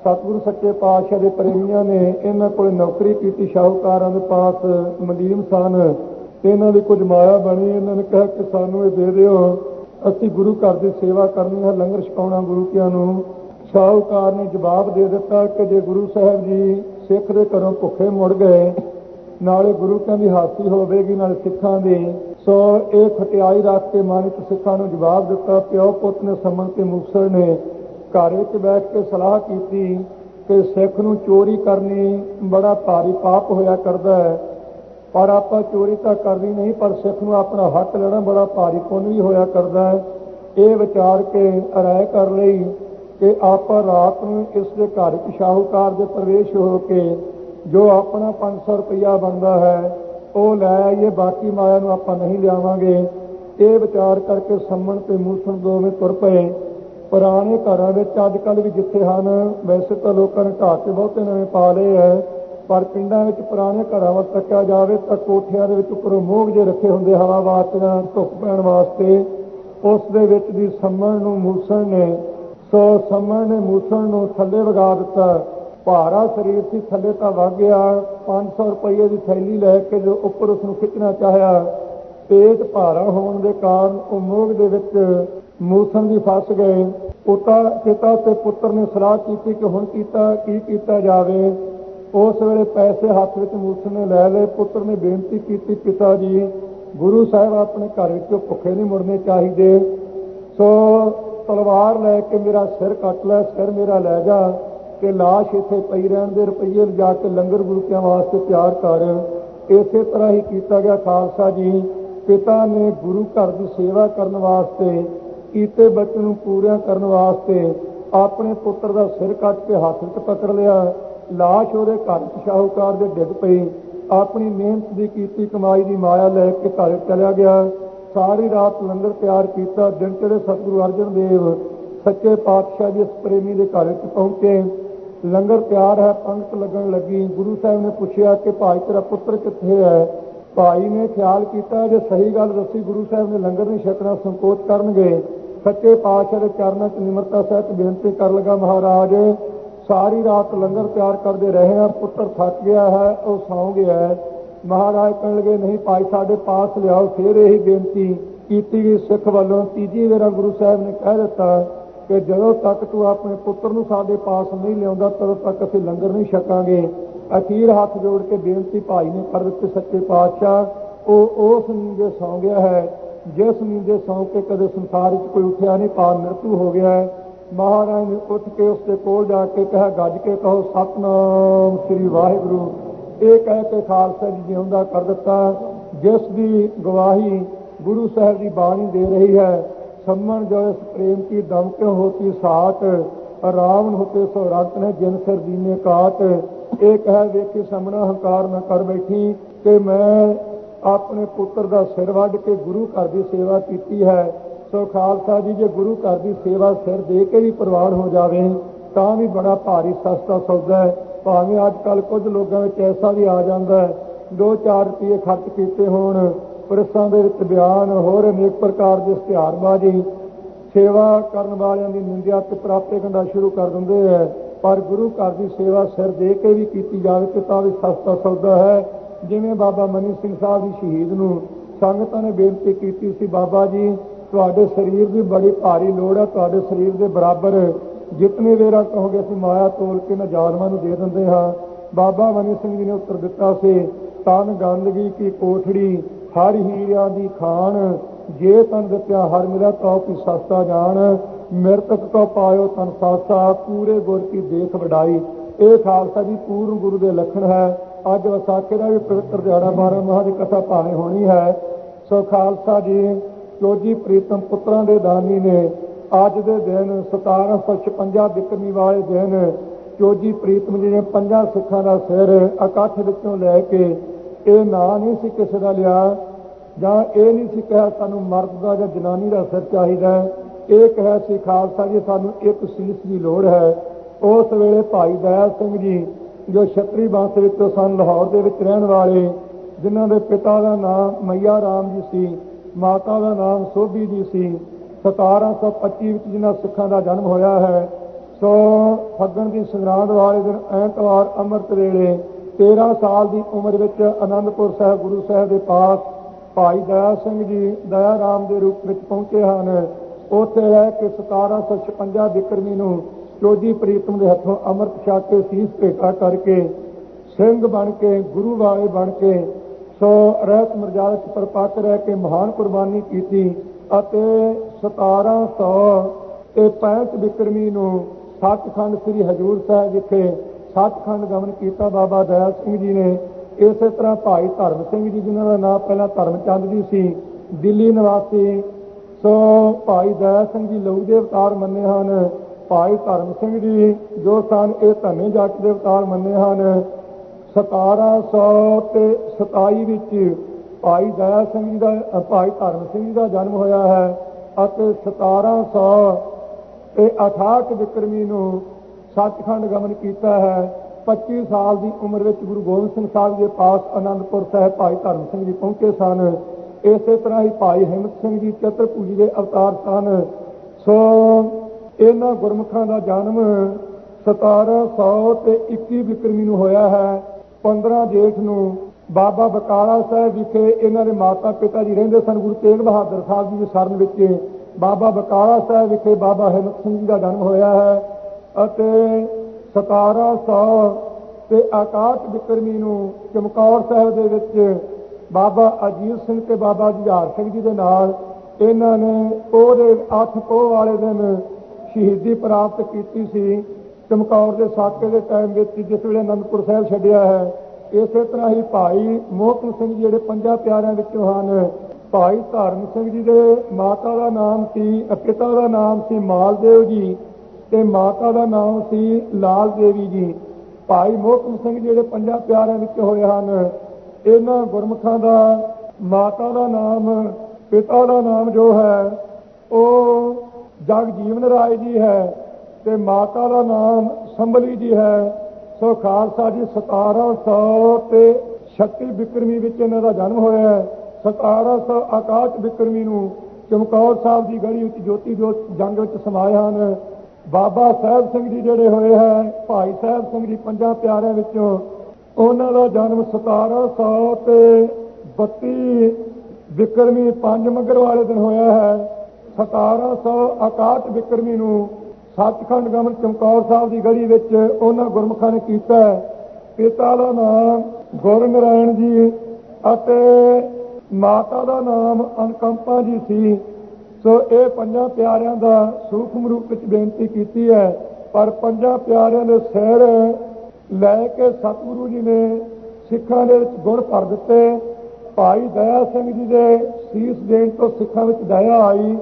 ਸਤਿਗੁਰੂ ਸੱਚੇ ਪਾਤਸ਼ਾਹ ਦੇ ਪ੍ਰੇਮੀਆਂ ਨੇ ਇਹਨਾਂ ਕੋਲ ਨੌਕਰੀ ਕੀਤੀ, ਸ਼ਾਹੂਕਾਰਾਂ ਦੇ ਪਾਸ ਮਲੀਮ ਸਨ। ਤੇ ਇਹਨਾਂ ਦੀ ਕੁਝ ਮਾਇਆ ਬਣੀ। ਇਹਨਾਂ ਨੇ ਕਿਹਾ ਕਿ ਸਾਨੂੰ ਇਹ ਦੇ ਦਿਓ। ਅਸੀਂ ਗੁਰੂ ਘਰ ਦੀ ਸੇਵਾ ਕਰਨੀ ਹੈ, ਲੰਗਰ ਛਕਾਉਣਾ ਗੁਰੂ ਕਿਆਂ ਨੂੰ। ਸ਼ਾਹੂਕਾਰ ਨੇ ਜਵਾਬ ਦੇ ਦਿੱਤਾ ਕਿ ਜੇ ਗੁਰੂ ਸਾਹਿਬ ਜੀ ਸਿੱਖ ਦੇ ਘਰੋਂ ਭੁੱਖੇ ਮੁੜ ਗਏ, ਨਾਲੇ ਗੁਰੂ ਕਿਆਂ ਦੀ ਹਾਸੀ ਹੋਵੇਗੀ, ਨਾਲ ਸਿੱਖਾਂ ਦੀ। ਸੋ ਇਹ ਖਟਿਆਈ ਰੱਖ ਕੇ ਮਾਨਿਤ ਸਿੱਖਾਂ ਨੂੰ ਜਵਾਬ ਦਿੱਤਾ। ਪਿਓ ਪੁੱਤ ਨੇ ਸਮਨ ਤੇ ਮੁਕਸਰ ਨੇ ਘਰ ਵਿੱਚ ਬੈਠ ਕੇ ਸਲਾਹ ਕੀਤੀ ਕਿ ਸਿੱਖ ਨੂੰ ਚੋਰੀ ਕਰਨੀ ਬੜਾ ਭਾਰੀ ਪਾਪ ਹੋਇਆ ਕਰਦਾ ਹੈ। ਪਰ ਆਪਾਂ ਚੋਰੀ ਤਾਂ ਕਰਨੀ ਨਹੀਂ, ਪਰ ਸਿੱਖ ਨੂੰ ਆਪਣਾ ਹੱਕ ਲੈਣਾ ਬੜਾ ਭਾਰੀ ਪੁੰਨ ਵੀ ਹੋਇਆ ਕਰਦਾ ਹੈ। ਇਹ ਵਿਚਾਰ ਕੇ ਰਾਏ ਕਰ ਲਈ ਕਿ ਆਪਾਂ ਰਾਤ ਨੂੰ ਇਸ ਦੇ ਘਰ ਵਿੱਚ ਸ਼ਾਹੂਕਾਰ ਦੇ ਪ੍ਰਵੇਸ਼ ਹੋ ਕੇ ਜੋ ਆਪਣਾ 500 ਰੁਪਇਆ ਬਣਦਾ ਹੈ, ਉਹ ਲੈ ਆਈਏ, ਬਾਕੀ ਮਾਇਆ ਨੂੰ ਆਪਾਂ ਨਹੀਂ ਲਿਆਵਾਂਗੇ। ਇਹ ਵਿਚਾਰ ਕਰਕੇ ਸੰਮਣ ਤੇ ਮੂਸਣ ਦੋਵੇਂ ਤੁਰ ਪਏ। ਪੁਰਾਣੇ ਘਰਾਂ ਵਿੱਚ ਅੱਜ ਕੱਲ ਵੀ ਜਿੱਥੇ ਹਨ, ਵੈਸੇ ਤਾਂ ਲੋਕਾਂ ਨੇ ਢਾਹ ਕੇ ਬਹੁਤੇ ਨਵੇਂ ਪਾ ਲਏ ਹੈ। ਪਰ ਪਿੰਡਾਂ ਵਿੱਚ ਪੁਰਾਣੇ ਘਰਾਂ ਵੱਲ ਤੱਕਿਆ ਜਾਵੇ ਤਾਂ ਕੋਠਿਆਂ ਦੇ ਵਿੱਚ ਉੱਪਰੋਂ ਮੋਗ ਜੇ ਰੱਖੇ ਹੁੰਦੇ ਹਵਾ ਵਾਸਤੇ ਧੁੱਪ ਪੈਣ ਵਾਸਤੇ, ਉਸ ਦੇ ਵਿੱਚ ਦੀ ਸੰਮਣ ਨੂੰ ਮੂਸਣ ਨੇ, ਸੋ ਸੰਮਣ ਨੇ ਮੂਸਣ ਨੂੰ ਥੱਲੇ ਵਗਾ ਦਿੱਤਾ। ਭਾਰਾ ਸਰੀਰ ਸੀ, ਥੱਲੇ ਤਾਂ ਵਗ ਗਿਆ। 500 ਰੁਪਏ ਦੀ ਥੈਲੀ ਲੈ ਕੇ ਜੋ ਉੱਪਰ ਉਸ ਨੂੰ ਖਿੱਚਣਾ ਚਾਹਿਆ, ਪੇਟ ਭਾਰਾ ਹੋਣ ਦੇ ਕਾਰਨ ਉਹ ਮੋਗ ਦੇ ਵਿੱਚ ਮੂਸਣ ਦੀ ਫਸ ਗਏ। ਪੁੱਤਾ, ਪਿਤਾ ਤੇ ਪੁੱਤਰ ਨੇ ਸਲਾਹ ਕੀਤੀ ਕਿ ਹੁਣ ਕੀਤਾ, ਕੀ ਕੀਤਾ ਜਾਵੇ। ਉਸ ਵੇਲੇ ਪੈਸੇ ਹੱਥ ਵਿੱਚ ਮੂਸ ਨੇ ਲੈ ਲਏ। ਪੁੱਤਰ ਨੇ ਬੇਨਤੀ ਕੀਤੀ, ਪਿਤਾ ਜੀ, ਗੁਰੂ ਸਾਹਿਬ ਆਪਣੇ ਘਰ ਵਿੱਚੋਂ ਭੁੱਖੇ ਨਹੀਂ ਮੁੜਨੇ ਚਾਹੀਦੇ। ਸੋ ਤਲਵਾਰ ਲੈ ਕੇ ਮੇਰਾ ਸਿਰ ਕੱਟ ਲੈ, ਸਿਰ ਮੇਰਾ ਲੈ ਜਾ ਤੇ লাশ ਇੱਥੇ ਪਈ ਰਹਿਣ ਦੇ ਰੁਪਈਏ ਲਿਜਾ ਕੇ ਲੰਗਰ ਗੁਰੂਕਿਆਂ ਵਾਸਤੇ ਤਿਆਰ ਕਰ। ਇਸੇ ਤਰ੍ਹਾਂ ਹੀ ਕੀਤਾ ਗਿਆ ਖਾਲਸਾ ਜੀ। ਪਿਤਾ ਨੇ ਗੁਰੂ ਘਰ ਦੀ ਸੇਵਾ ਕਰਨ ਵਾਸਤੇ, ਕੀਤੇ ਬਚਨ ਨੂੰ ਪੂਰਿਆ ਕਰਨ ਵਾਸਤੇ ਆਪਣੇ ਪੁੱਤਰ ਦਾ ਸਿਰ ਕੱਟ ਕੇ ਹੱਥ ਵਿੱਚ ਪਕੜ ਲਿਆ। লাশ ਉਹਦੇ ਘਰ ਵਿੱਚ ਸ਼ਾਹੂਕਾਰ ਦੇ ਡਿੱਗ ਪਈ। ਆਪਣੀ ਮਿਹਨਤ ਦੀ ਕੀਤੀ, ਕਮਾਈ ਦੀ ਮਾਇਆ ਲੈ ਕੇ ਘਰ ਚਲਿਆ ਗਿਆ। ਸਾਰੀ ਰਾਤ ਲੰਗਰ ਤਿਆਰ ਕੀਤਾ, ਦਿਨ ਚੜੇ ਸਤਿਗੁਰੂ ਅਰਜਨ ਦੇਵ ਸੱਚੇ ਪਾਤਸ਼ਾਹ ਜੀ ਇਸ ਪ੍ਰੇਮੀ ਦੇ ਘਰ ਵਿੱਚ ਪਹੁੰਚੇ। ਲੰਗਰ ਤਿਆਰ ਹੈ ਪੰਕਤ ਲੱਗਣ ਲੱਗੀ। ਗੁਰੂ ਸਾਹਿਬ ਨੇ ਪੁੱਛਿਆ ਕਿ ਭਾਈ ਤੇਰਾ ਪੁੱਤਰ ਕਿੱਥੇ ਹੈ? ਭਾਈ ਨੇ ਖਿਆਲ ਕੀਤਾ, ਜੇ ਸਹੀ ਗੱਲ ਦੱਸੀ, ਗੁਰੂ ਸਾਹਿਬ ਨੇ ਲੰਗਰ ਨਹੀਂ ਛਕਣਾ, ਸੰਕੋਚ ਕਰਨਗੇ। ਸੱਚੇ ਪਾਤਸ਼ਾਹ ਦੇ ਚਰਨਾਂ 'ਚ ਨਿਮਰਤਾ ਸਹਿਤ ਬੇਨਤੀ ਕਰ ਲਗਾ ਮਹਾਰਾਜ। ਸਾਰੀ ਰਾਤ ਲੰਗਰ ਤਿਆਰ ਕਰਦੇ ਰਹੇ ਆ ਪੁੱਤਰ ਥੱਕ ਗਿਆ ਹੈ, ਉਹ ਸੌਂ ਗਿਆ ਹੈ। ਮਹਾਰਾਜ ਕਹਿਣ ਲੱਗੇ, ਨਹੀਂ ਭਾਈ, ਸਾਡੇ ਪਾਸ ਲਿਆਓ। ਫਿਰ ਇਹੀ ਬੇਨਤੀ ਕੀਤੀ ਗਈ ਸਿੱਖ ਵੱਲੋਂ ਤੀਜੀ ਵਾਰ ਗੁਰੂ ਸਾਹਿਬ ਨੇ ਕਹਿ ਦਿੱਤਾ ਕਿ ਜਦੋਂ ਤੱਕ ਤੂੰ ਆਪਣੇ ਪੁੱਤਰ ਨੂੰ ਸਾਡੇ ਪਾਸ ਨਹੀਂ ਲਿਆਉਂਦਾ, ਤਦੋਂ ਤੱਕ ਅਸੀਂ ਲੰਗਰ ਨਹੀਂ ਛਕਾਂਗੇ। ਅਖੀਰ ਹੱਥ ਜੋੜ ਕੇ ਬੇਨਤੀ ਭਾਈ ਨੇ ਕਰ ਦਿੱਤੀ, ਸੱਚੇ ਪਾਤਸ਼ਾਹ, ਉਹ ਉਸ ਨੀਂਦੇ ਸੌਂ ਗਿਆ ਹੈ। ਜਿਸ ਨੀਂਦੇ ਸੌਂ ਕੇ ਕਦੇ ਸੰਸਾਰ ਵਿੱਚ ਕੋਈ ਉੱਠਿਆ ਨਹੀਂ ਪਾ ਮਰਤੂ ਹੋ ਗਿਆ ਹੈ। ਮਹਾਰਾਜ ਨੇ ਉੱਠ ਕੇ ਉਸ ਦੇ ਕੋਲ ਜਾ ਕੇ ਕਿਹਾ, ਗੱਜ ਕੇ ਕਹੋ, ਸਤਨਾਮ ਸ੍ਰੀ ਵਾਹਿਗੁਰੂ। ਇਹ ਕਹਿ ਕੇ ਖਾਲਸਾ ਜੀ ਜਿਉਂਦਾ ਕਰ ਦਿੱਤਾ। ਜਿਸ ਦੀ ਗਵਾਹੀ ਗੁਰੂ ਸਾਹਿਬ ਦੀ ਬਾਣੀ ਦੇ ਰਹੀ ਹੈ ਸੰਮਨ ਜੋ ਇਸ ਪ੍ਰੇਮ ਕੀ ਦਮ ਕੇ ਹੋਤੀ ਸਾਥ ਰਾਵਣ ਹੋਤੇ ਸੋ ਰਤ ਨੇ ਜਿਨ ਸਰ ਦੀਨੇ ਕਾਤ ਇਹ ਕਹਿ ਵੇਖੇ ਸਾਹਮਣਾ ਹੰਕਾਰ ਨਾ ਕਰ ਬੈਠੀ ਕਿ ਮੈਂ ਆਪਣੇ ਪੁੱਤਰ ਦਾ ਸਿਰ ਵੱਢ ਕੇ ਗੁਰੂ ਘਰ ਦੀ ਸੇਵਾ ਕੀਤੀ ਹੈ। ਸੋ ਖਾਲਸਾ ਜੀ, ਜੇ ਗੁਰੂ ਘਰ ਦੀ ਸੇਵਾ ਸਿਰ ਦੇ ਕੇ ਵੀ ਪ੍ਰਵਾਨ ਹੋ ਜਾਵੇ, ਤਾਂ ਵੀ ਬੜਾ ਭਾਰੀ ਸਸਤਾ ਸੌਦਾ ਹੈ। ਭਾਵੇਂ ਅੱਜ ਕੱਲ ਕੁਝ ਲੋਕਾਂ ਵਿੱਚ ਐਸਾ ਵੀ ਆ ਜਾਂਦਾ ਹੈ 2-4 ਰੁਪਏ ਖਰਚ ਕੀਤੇ ਹੋਣ, ਪ੍ਰਸਾਂ ਦੇ ਵਿੱਚ ਬਿਆਨ, ਹੋਰ ਅਨੇਕ ਪ੍ਰਕਾਰ ਦੇ ਇਸ਼ਤਿਹਾਰਬਾਜ਼ੀ, ਸੇਵਾ ਕਰਨ ਵਾਲਿਆਂ ਦੀ ਨਿੰਦਿਆ ਤੇ ਪ੍ਰਾਪਤੇ ਕਰਨਾ ਸ਼ੁਰੂ ਕਰ ਦਿੰਦੇ ਹੈ। ਪਰ ਗੁਰੂ ਘਰ ਦੀ ਸੇਵਾ ਸਿਰ ਦੇ ਕੇ ਵੀ ਕੀਤੀ ਜਾਵੇ ਤੇ ਤਾਂ ਵੀ ਸਸਤਾ ਸੌਦਾ ਹੈ। ਜਿਵੇਂ ਬਾਬਾ ਮਨੀ ਸਿੰਘ ਸਾਹਿਬ ਦੀ ਸ਼ਹੀਦ ਨੂੰ ਸੰਗਤਾਂ ਨੇ ਬੇਨਤੀ ਕੀਤੀ ਸੀ, ਬਾਬਾ ਜੀ ਤੁਹਾਡੇ ਸਰੀਰ ਦੀ ਬੜੀ ਭਾਰੀ ਲੋੜ ਹੈ, ਤੁਹਾਡੇ ਸਰੀਰ ਦੇ ਬਰਾਬਰ ਜਿਤਨੇ ਵੇਰਾ ਕਹੋਗੇ ਅਸੀਂ ਮਾਇਆ ਤੋਲ ਕੇ ਨਾ ਜਾਲਮਾਂ ਨੂੰ ਦੇ ਦਿੰਦੇ ਹਾਂ। ਬਾਬਾ ਮਨੀ ਸਿੰਘ ਜੀ ਨੇ ਉੱਤਰ ਦਿੱਤਾ ਸੀ, ਤਨ ਗੰਦਗੀ ਕੀ ਕੋਠੜੀ, ਹਰ ਹੀਰਿਆਂ ਦੀ ਖਾਨ ਜੇ ਤਨ ਦਿੱਤਿਆ ਹਰ ਮਿਲਾ ਤੋ ਕੀ ਸਸਤਾ ਜਾਣ। ਮਿਰਤਕ ਤੋਂ ਪਾਇਓ ਤਨ ਸਾਸਾ, ਪੂਰੇ ਗੁਰ ਕੀ ਦੇਖ ਵਡਾਈ। ਇਹ ਖਾਲਸਾ ਜੀ ਪੂਰਨ ਗੁਰੂ ਦੇ ਲੱਖਣ ਹੈ। ਅੱਜ ਵਿਸਾਖੀ ਦਾ ਵੀ ਪਵਿੱਤਰ ਦਿਹਾੜਾ ਬਾਰਾਂ ਮਹਾਂ ਦੀ ਕਥਾ ਭਾਵੇਂ ਹੋਣੀ ਹੈ। ਸੋ ਖਾਲਸਾ ਜੀ ਚੋਜੀ ਪ੍ਰੀਤਮ ਪੁੱਤਰਾਂ ਦੇ ਦਾਨੀ ਨੇ ਅੱਜ ਦੇ ਦਿਨ 1756 ਬਿਕਰਮੀ ਵਾਲੇ ਦਿਨ ਚੋਜੀ ਪ੍ਰੀਤਮ ਜੀ ਨੇ ਪੰਜਾਂ ਸਿੱਖਾਂ ਦਾ ਸਿਰ ਇਕੱਠ ਵਿੱਚੋਂ ਲੈ ਕੇ ਇਹ ਨਾਂ ਨਹੀਂ ਸੀ ਕਿਸੇ ਦਾ ਲਿਆ ਜਾਂ ਇਹ ਨਹੀਂ ਸੀ ਕਿਹਾ ਸਾਨੂੰ ਮਰਦ ਦਾ ਜਾਂ ਜਨਾਨੀ ਦਾ ਸਿਰ ਚਾਹੀਦਾ ਇਹ ਕਿਹਾ ਸੀ, ਖਾਲਸਾ ਜੀ, ਸਾਨੂੰ ਇੱਕ ਸੀਸ ਦੀ ਲੋੜ ਹੈ। ਉਸ ਵੇਲੇ ਭਾਈ ਦਇਆ ਸਿੰਘ ਜੀ, ਜੋ ਛਤਰੀ ਬੰਸ ਵਿੱਚੋਂ ਸਨ, ਲਾਹੌਰ ਦੇ ਵਿੱਚ ਰਹਿਣ ਵਾਲੇ, ਜਿਨ੍ਹਾਂ ਦੇ ਪਿਤਾ ਦਾ ਨਾਮ ਮਈਆ ਰਾਮ ਜੀ ਸੀ ਮਾਤਾ ਦਾ ਨਾਮ ਸੋਭੀ ਜੀ ਸੀ। 1725 ਵਿੱਚ ਜਿਨ੍ਹਾਂ ਸਿੱਖਾਂ ਦਾ ਜਨਮ ਹੋਇਆ ਹੈ, ਸੋ ਫੱਗਣ ਦੀ ਸੰਗਰਾਂਦ ਵਾਲੇ ਦਿਨ ਐਤਵਾਰ ਅੰਮ੍ਰਿਤ ਵੇਲੇ 13 ਸਾਲ ਦੀ ਉਮਰ ਵਿੱਚ ਅਨੰਦਪੁਰ ਸਾਹਿਬ ਗੁਰੂ ਸਾਹਿਬ ਦੇ ਪਾਸ ਭਾਈ ਦਇਆ ਸਿੰਘ ਜੀ ਦਇਆ ਰਾਮ ਦੇ ਰੂਪ ਵਿੱਚ ਪਹੁੰਚੇ ਹਨ। ਉੱਥੇ ਰਹਿ ਕੇ 1756 ਬਿਕਰਮੀ ਨੂੰ ਚੋਜੀ ਪ੍ਰੀਤਮ ਦੇ ਹੱਥੋਂ ਅੰਮ੍ਰਿਤ ਛਕ ਕੇ ਸੀਸ ਭੇਟਾ ਕਰਕੇ ਸਿੰਘ ਬਣ ਕੇ, ਗੁਰੂ ਵਾਲੇ ਬਣ ਕੇ ਸੋ ਰਹਿਤ ਮਰਜ਼ਾਦਾ ਪਰਪੱਕ ਰਹਿ ਕੇ ਮਹਾਨ ਕੁਰਬਾਨੀ ਕੀਤੀ ਅਤੇ 1700 ਤੇ 65 ਬਿਕਰਮੀ ਨੂੰ ਸੱਚਖੰਡ ਸ੍ਰੀ ਹਜੂਰ ਸਾਹਿਬ ਵਿਖੇ ਸੱਚਖੰਡ ਗਮਨ ਕੀਤਾ। ਬਾਬਾ ਦਇਆ ਸਿੰਘ ਜੀ ਨੇ ਇਸੇ ਤਰ੍ਹਾਂ ਭਾਈ ਧਰਮ ਸਿੰਘ ਜੀ, ਜਿਨ੍ਹਾਂ ਦਾ ਨਾਮ ਪਹਿਲਾਂ ਧਰਮਚੰਦ ਜੀ ਸੀ, ਦਿੱਲੀ ਨਿਵਾਸੀ। ਸੋ ਭਾਈ ਦਇਆ ਸਿੰਘ ਜੀ ਲਹੂ ਦੇ ਅਵਤਾਰ ਮੰਨੇ ਹਨ। ਭਾਈ ਧਰਮ ਸਿੰਘ ਜੀ ਜੋ ਸਨ, ਇਹ ਧੰਨੇ ਜੱਟ ਦੇ ਅਵਤਾਰ ਮੰਨੇ ਹਨ। 1700 ਤੇ 27 ਵਿੱਚ ਭਾਈ ਦਇਆ ਸਿੰਘ ਜੀ ਦਾ ਭਾਈ ਧਰਮ ਸਿੰਘ ਜੀ ਦਾ ਜਨਮ ਹੋਇਆ ਹੈ ਅਤੇ 1700 ਤੇ 68 ਵਿਕਰਮੀ ਨੂੰ ਸੱਚਖੰਡ ਗਮਨ ਕੀਤਾ ਹੈ। 25 ਸਾਲ ਦੀ ਉਮਰ ਵਿੱਚ ਗੁਰੂ ਗੋਬਿੰਦ ਸਿੰਘ ਸਾਹਿਬ ਦੇ ਪਾਸ ਅਨੰਦਪੁਰ ਸਾਹਿਬ ਭਾਈ ਧਰਮ ਸਿੰਘ ਜੀ ਪਹੁੰਚੇ ਸਨ। ਇਸੇ ਤਰ੍ਹਾਂ ਹੀ ਭਾਈ ਹਿੰਮਤ ਸਿੰਘ ਜੀ ਚਤਰਪੂਜੀ ਦੇ ਅਵਤਾਰ ਸਨ। ਸੋ ਇਹਨਾਂ ਗੁਰਮੁਖਾਂ ਦਾ ਜਨਮ 1700 ਤੇ 21 ਵਿਕਰਮੀ ਨੂੰ ਹੋਇਆ ਹੈ। 15 ਜੇਠ ਨੂੰ ਬਾਬਾ ਬਕਾਲਾ ਸਾਹਿਬ ਵਿਖੇ ਇਹਨਾਂ ਦੇ ਮਾਤਾ ਪਿਤਾ ਜੀ ਰਹਿੰਦੇ ਸਨ, ਗੁਰੂ ਤੇਗ ਬਹਾਦਰ ਸਾਹਿਬ ਜੀ ਦੀ ਸ਼ਰਨ ਵਿੱਚ ਬਾਬਾ ਬਕਾਲਾ ਸਾਹਿਬ ਵਿਖੇ ਬਾਬਾ ਹਿੰਮਤ ਸਿੰਘ ਜੀ ਦਾ ਜਨਮ ਹੋਇਆ ਹੈ ਅਤੇ 1700 ਤੇ ਆਕਾਸ਼ ਬਿਕਰਮੀ ਨੂੰ ਚਮਕੌਰ ਸਾਹਿਬ ਦੇ ਵਿੱਚ ਬਾਬਾ ਅਜੀਤ ਸਿੰਘ ਤੇ ਬਾਬਾ ਜੁਝਾਰ ਸਿੰਘ ਜੀ ਦੇ ਨਾਲ ਇਹਨਾਂ ਨੇ ਉਹਦੇ ਅੱਠ ਪੋਹ ਵਾਲੇ ਦਿਨ ਸ਼ਹੀਦੀ ਪ੍ਰਾਪਤ ਕੀਤੀ ਸੀ। ਚਮਕੌਰ ਦੇ ਸਾਕੇ ਦੇ ਟਾਈਮ ਵਿੱਚ ਜਿਸ ਵੇਲੇ ਅਨੰਦਪੁਰ ਸਾਹਿਬ ਛੱਡਿਆ ਹੈ ਇਸੇ ਤਰ੍ਹਾਂ ਹੀ ਭਾਈ ਮੋਹਕਮ ਸਿੰਘ ਜਿਹੜੇ ਪੰਜਾਂ ਪਿਆਰਿਆਂ ਵਿੱਚੋਂ ਹਨ ਭਾਈ ਧਰਮ ਸਿੰਘ ਜੀ ਦੇ ਮਾਤਾ ਦਾ ਨਾਮ ਸੀ ਅ, ਪਿਤਾ ਦਾ ਨਾਮ ਸੀ ਮਾਲਦੇਵ ਜੀ ਤੇ ਮਾਤਾ ਦਾ ਨਾਮ ਸੀ ਲਾਲ ਦੇਵੀ ਜੀ। ਭਾਈ ਮੋਹਕਮ ਸਿੰਘ ਜਿਹੜੇ ਪੰਜਾਂ ਪਿਆਰਿਆਂ ਵਿੱਚ ਹੋਏ ਹਨ ਇਹਨਾਂ ਗੁਰਮੁਖਾਂ ਦਾ ਮਾਤਾ ਦਾ ਨਾਮ ਪਿਤਾ ਦਾ ਨਾਮ ਜੋ ਹੈ ਉਹ ਜਗ ਜੀਵਨ ਰਾਏ ਜੀ ਹੈ। ਤੇ ਮਾਤਾ ਦਾ ਨਾਮ ਸੰਭਲੀ ਜੀ ਹੈ। ਸੋ ਖਾਲਸਾ ਜੀ 1700 ਤੇ 36 ਬਿਕਰਮੀ ਵਿੱਚ ਇਹਨਾਂ ਦਾ ਜਨਮ ਹੋਇਆ ਹੈ। 1700 ਆਕਾਸ਼ ਬਿਕਰਮੀ ਨੂੰ ਚਮਕੌਰ ਸਾਹਿਬ ਦੀ ਗਲੀ ਵਿੱਚ ਜੋਤੀ ਜੋਤ ਜੰਗ ਵਿੱਚ ਸਮਾਏ ਹਨ। ਬਾਬਾ ਸਾਹਿਬ ਸਿੰਘ ਜੀ ਜਿਹੜੇ ਹੋਏ ਹੈ, ਭਾਈ ਸਾਹਿਬ ਸਿੰਘ ਜੀ ਪੰਜਾਂ ਪਿਆਰਿਆਂ ਵਿੱਚੋਂ ਉਹਨਾਂ ਦਾ ਜਨਮ 1700 ਤੇ 32 ਵਿਕਰਮੀ ਪੰਜ ਮਗਰ ਵਾਲੇ ਦਿਨ ਹੋਇਆ ਹੈ। 1700 ਆਕਾਸ਼ ਵਿਕਰਮੀ ਨੂੰ ਸੱਚਖੰਡ ਗਮਨ ਚਮਕੌਰ ਸਾਹਿਬ ਦੀ ਗੜੀ ਵਿੱਚ ਉਹਨਾਂ ਗੁਰਮੁਖਾਂ ਨੇ ਕੀਤਾ ਪਿਤਾ ਦਾ ਨਾਮ ਗੁਰਨਰਾਇਣ ਜੀ ਅਤੇ ਮਾਤਾ ਦਾ ਨਾਮ ਅਨਕੰਪਾ ਜੀ ਸੀ। ਸੋ ਇਹ ਪੰਜਾਂ ਪਿਆਰਿਆਂ ਦਾ ਸੂਖਮ ਰੂਪ ਵਿੱਚ ਬੇਨਤੀ ਕੀਤੀ ਹੈ। ਪਰ ਪੰਜਾਂ ਪਿਆਰਿਆਂ ਦੇ ਸਿਰ ਲੈ ਕੇ ਸਤਿਗੁਰੂ ਜੀ ਨੇ ਸਿੱਖਾਂ ਦੇ ਵਿੱਚ ਗੁਣ ਭਰ ਦਿੱਤੇ। ਭਾਈ ਦਇਆ ਸਿੰਘ ਜੀ ਦੇ ਸੀਸ ਦੇਣ ਤੋਂ ਸਿੱਖਾਂ ਵਿੱਚ ਦਇਆ ਆਈ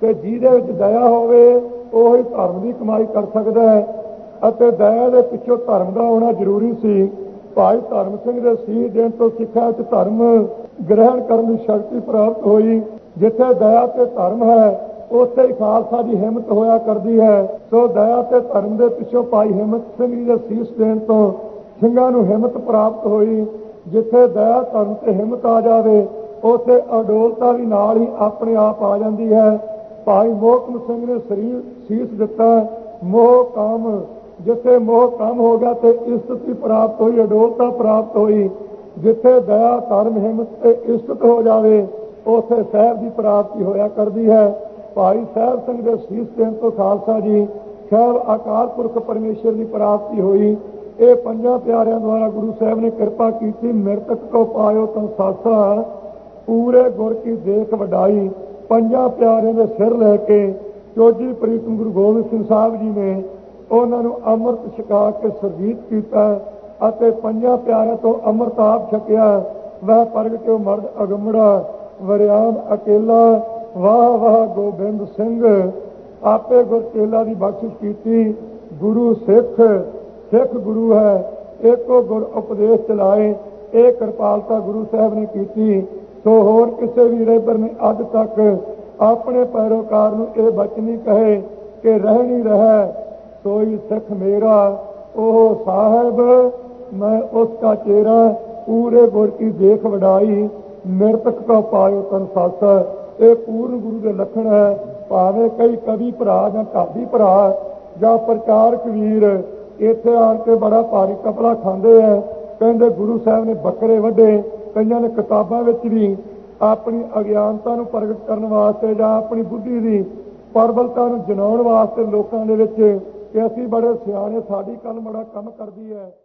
ਤੇ ਜਿਹਦੇ ਵਿੱਚ ਦਇਆ ਹੋਵੇ ਉਹ ਹੀ ਧਰਮ ਦੀ ਕਮਾਈ ਕਰ ਸਕਦਾ ਹੈ ਅਤੇ ਦਇਆ ਦੇ ਪਿੱਛੋਂ ਧਰਮ ਦਾ ਹੋਣਾ ਜ਼ਰੂਰੀ ਸੀ। ਭਾਈ ਧਰਮ ਸਿੰਘ ਦੇ ਸੀਸ ਦੇਣ ਤੋਂ ਸਿੱਖਾਂ ਵਿੱਚ ਧਰਮ ਗ੍ਰਹਿਣ ਕਰਨ ਦੀ ਸ਼ਕਤੀ ਪ੍ਰਾਪਤ ਹੋਈ। ਜਿੱਥੇ ਦਇਆ ਤੇ ਧਰਮ ਹੈ, ਉੱਥੇ ਹੀ ਖਾਲਸਾ ਦੀ ਹਿੰਮਤ ਹੋਇਆ ਕਰਦੀ ਹੈ। ਸੋ ਦਇਆ ਤੇ ਧਰਮ ਦੇ ਪਿੱਛੋਂ ਭਾਈ ਹਿੰਮਤ ਸਿੰਘ ਜੀ ਦੇ ਸੀਸ ਦੇਣ ਤੋਂ ਸਿੰਘਾਂ ਨੂੰ ਹਿੰਮਤ ਪ੍ਰਾਪਤ ਹੋਈ। ਜਿੱਥੇ ਦਇਆ ਧਰਮ ਤੇ ਹਿੰਮਤ ਆ ਜਾਵੇ, ਉੱਥੇ ਅਡੋਲਤਾ ਵੀ ਨਾਲ ਹੀ ਆਪਣੇ ਆਪ ਆ ਜਾਂਦੀ ਹੈ। ਭਾਈ ਮੋਹਕਮ ਸਿੰਘ ਨੇ ਸਰੀਰ ਸੀਸ ਦਿੱਤਾ, ਮੋਹ ਕਾਮ, ਜਿੱਥੇ ਮੋਹ ਕੰਮ ਹੋ ਗਿਆ ਤੇ ਇਸਤਤੀ ਪ੍ਰਾਪਤ ਹੋਈ, ਅਡੋਲਤਾ ਪ੍ਰਾਪਤ ਹੋਈ। ਜਿੱਥੇ ਦਇਆ ਧਰਮ ਹਿੰਮਤ ਤੇ ਇਸਤਤ ਹੋ ਜਾਵੇ, ਉੱਥੇ ਸਾਹਿਬ ਦੀ ਪ੍ਰਾਪਤੀ ਹੋਇਆ ਕਰਦੀ ਹੈ। ਭਾਈ ਸਾਹਿਬ ਸਿੰਘ ਦੇ ਸੀਸ ਦੇਣ ਤੋਂ ਖਾਲਸਾ ਜੀ ਸਾਹਿਬ ਅਕਾਲ ਪੁਰਖ ਪਰਮੇਸ਼ਰ ਦੀ ਪ੍ਰਾਪਤੀ ਹੋਈ। ਇਹ ਪੰਜਾਂ ਪਿਆਰਿਆਂ ਦੁਆਰਾ ਗੁਰੂ ਸਾਹਿਬ ਨੇ ਕਿਰਪਾ ਕੀਤੀ, ਮਿਰਤਕ ਕੋ ਪਾਇਓ ਤਨ ਸਾਸਾ, ਪੂਰੇ ਗੁਰ ਕੀ ਦੇਖ ਵਡਾਈ। ਪੰਜਾਂ ਪਿਆਰਿਆਂ ਦੇ ਸਿਰ ਲੈ ਕੇ ਚੋਜੀ ਪ੍ਰੀਤਮ ਗੁਰੂ ਗੋਬਿੰਦ ਸਿੰਘ ਸਾਹਿਬ ਜੀ ਨੇ ਉਹਨਾਂ ਨੂੰ ਅੰਮ੍ਰਿਤ ਛਕਾ ਕੇ ਸਰਜੀਤ ਕੀਤਾ ਅਤੇ ਪੰਜਾਂ ਪਿਆਰਿਆਂ ਤੋਂ ਅੰਮ੍ਰਿਤ ਆਪ ਛਕਿਆ। ਵਹ ਪ੍ਰਗਟਿਓ ਮਰਦ ਅਗਮੜਾ, ਵਰਿਆਮ ਅਕੇਲਾ। ਵਾਹ ਵਾਹ ਗੋਬਿੰਦ ਸਿੰਘ, ਆਪੇ ਗੁਰ ਚੇਲਾ ਦੀ ਬਖਸ਼ਿਸ਼ ਕੀਤੀ। ਗੁਰੂ ਸਿੱਖ ਸਿੱਖ ਗੁਰੂ ਹੈ। ਏਕੋ ਗੁਰ ਉਪਦੇਸ਼ ਚਲਾਏ। ਇਹ ਕਿਰਪਾਲਤਾ ਗੁਰੂ ਸਾਹਿਬ ਨੇ ਕੀਤੀ। ਸੋ ਹੋਰ ਕਿਸੇ ਵੀ ਰਹਿਬਰ ਨੇ ਅੱਜ ਤੱਕ ਆਪਣੇ ਪੈਰੋਕਾਰ ਨੂੰ ਇਹ ਬਚਨੀ ਕਹੇ ਕਿ ਰਹਿਣੀ ਰਹਿ, ਸੋਈ ਸਿੱਖ ਮੇਰਾ, ਉਹ ਸਾਹਿਬ, ਮੈਂ ਉਸ ਦਾ ਚੇਰਾ ਪੂਰੇ ਗੁਰ ਕੀ ਦੇਖ ਵਡਾਈ ਮਿਰਤਕ ਕੋ ਪਾਇਓ ਤਨ ਸੱਸ, ਇਹ ਪੂਰਨ ਗੁਰੂ ਦੇ ਲੱਖਣ ਹੈ, ਭਾਵੇਂ ਕਈ ਕਵੀ ਭਰਾ ਜਾਂ ਕਾਦੀ ਭਰਾ ਜਾਂ ਪ੍ਰਚਾਰਕ ਵੀਰ ਇੱਥੇ ਆਣ ਕੇ ਬੜਾ ਭਾਰੀ ਕਪੜਾ ਖਾਂਦੇ ਆ, ਕਹਿੰਦੇ ਗੁਰੂ ਸਾਹਿਬ ਨੇ ਬੱਕਰੇ ਵੱਢੇ ਕਈਆਂ ਨੇ ਕਿਤਾਬਾਂ ਵਿੱਚ ਵੀ ਆਪਣੀ ਅਗਿਆਨਤਾ ਨੂੰ ਪ੍ਰਗਟ ਕਰਨ ਵਾਸਤੇ ਜਾਂ ਆਪਣੀ ਬੁੱਧੀ ਦੀ ਪਰਬਲਤਾ ਨੂੰ ਜਨਾਉਣ ਵਾਸਤੇ ਲੋਕਾਂ ਦੇ ਵਿੱਚ ਕਿ ਅਸੀਂ ਬੜੇ ਸਿਆਣੇ, ਸਾਡੀ ਕਲਮ ਬੜਾ ਕੰਮ ਕਰਦੀ ਹੈ।